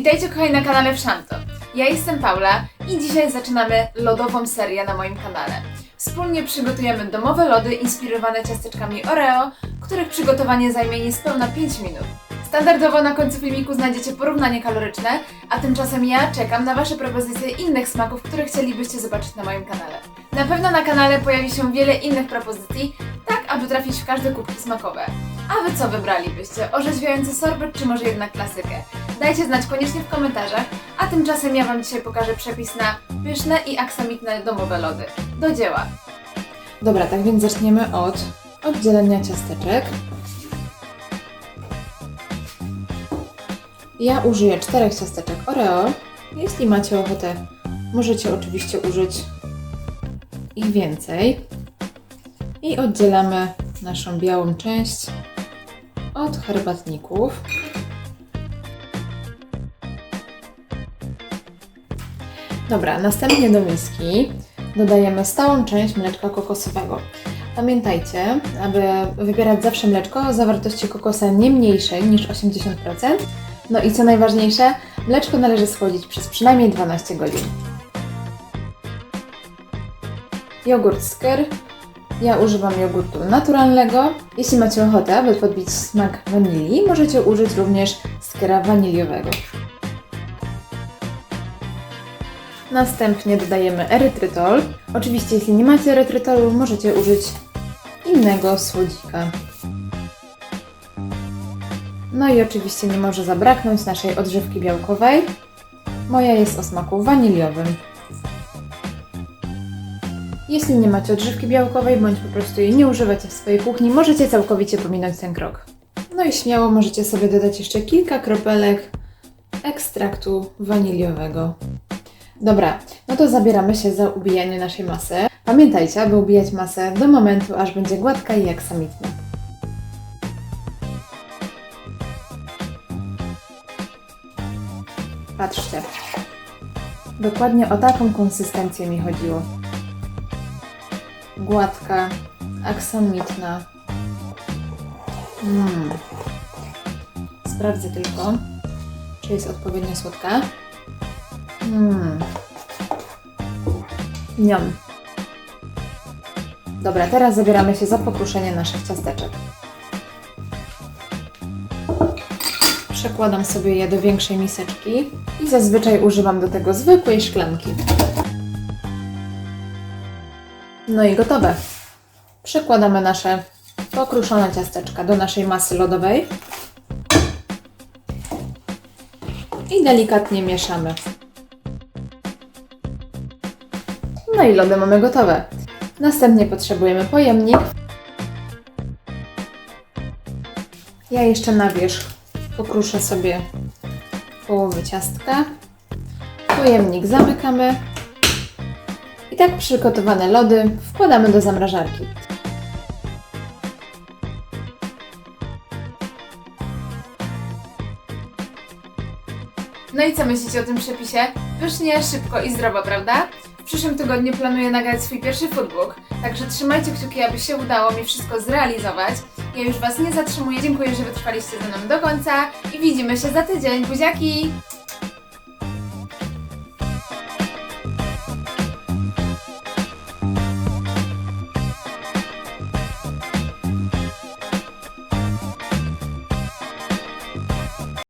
Witajcie kochani na kanale Wszanto. Ja jestem Paula i dzisiaj zaczynamy lodową serię na moim kanale. Wspólnie przygotujemy domowe lody inspirowane ciasteczkami Oreo, których przygotowanie zajmie niespełna 5 minut. Standardowo na końcu filmiku znajdziecie porównanie kaloryczne, a tymczasem ja czekam na Wasze propozycje innych smaków, które chcielibyście zobaczyć na moim kanale. Na pewno na kanale pojawi się wiele innych propozycji, tak aby trafić w każde kubki smakowe. A Wy co wybralibyście? Orzeźwiający sorbet czy może jednak klasykę? Dajcie znać koniecznie w komentarzach, a tymczasem ja Wam dzisiaj pokażę przepis na pyszne i aksamitne domowe lody. Do dzieła! Dobra, tak więc zaczniemy od oddzielenia ciasteczek. Ja użyję czterech ciasteczek Oreo. Jeśli macie ochotę, możecie oczywiście użyć ich więcej. I oddzielamy naszą białą część od herbatników. Dobra, następnie do miski dodajemy stałą część mleczka kokosowego. Pamiętajcie, aby wybierać zawsze mleczko o zawartości kokosa nie mniejszej niż 80%. No i co najważniejsze, mleczko należy schłodzić przez przynajmniej 12 godzin. Jogurt Sker. Ja używam jogurtu naturalnego. Jeśli macie ochotę, aby podbić smak wanilii, możecie użyć również skera waniliowego. Następnie dodajemy erytrytol. Oczywiście, jeśli nie macie erytrytolu, możecie użyć innego słodzika. No i oczywiście nie może zabraknąć naszej odżywki białkowej. Moja jest o smaku waniliowym. Jeśli nie macie odżywki białkowej, bądź po prostu jej nie używacie w swojej kuchni, możecie całkowicie pominąć ten krok. No i śmiało możecie sobie dodać jeszcze kilka kropelek ekstraktu waniliowego. Dobra, no to zabieramy się za ubijanie naszej masy. Pamiętajcie, aby ubijać masę do momentu, aż będzie gładka i aksamitna. Patrzcie. Dokładnie o taką konsystencję mi chodziło. Gładka, aksamitna. Mm. Sprawdzę tylko, czy jest odpowiednio słodka. Mmm. Niam. Dobra, teraz zabieramy się za pokruszenie naszych ciasteczek. Przekładam sobie je do większej miseczki i zazwyczaj używam do tego zwykłej szklanki. No i gotowe. Przekładamy nasze pokruszone ciasteczka do naszej masy lodowej i delikatnie mieszamy. No i lody mamy gotowe. Następnie potrzebujemy pojemnik. Ja jeszcze na wierzch pokruszę sobie połowę ciastka. Pojemnik zamykamy. I tak przygotowane lody wkładamy do zamrażarki. No i co myślicie o tym przepisie? Pysznie, szybko i zdrowo, prawda? Przyszłym tygodniu planuję nagrać swój pierwszy foodbook, także trzymajcie kciuki, aby się udało mi wszystko zrealizować. Ja już Was nie zatrzymuję, dziękuję, że wytrwaliście ze mną do końca i widzimy się za tydzień. Buziaki!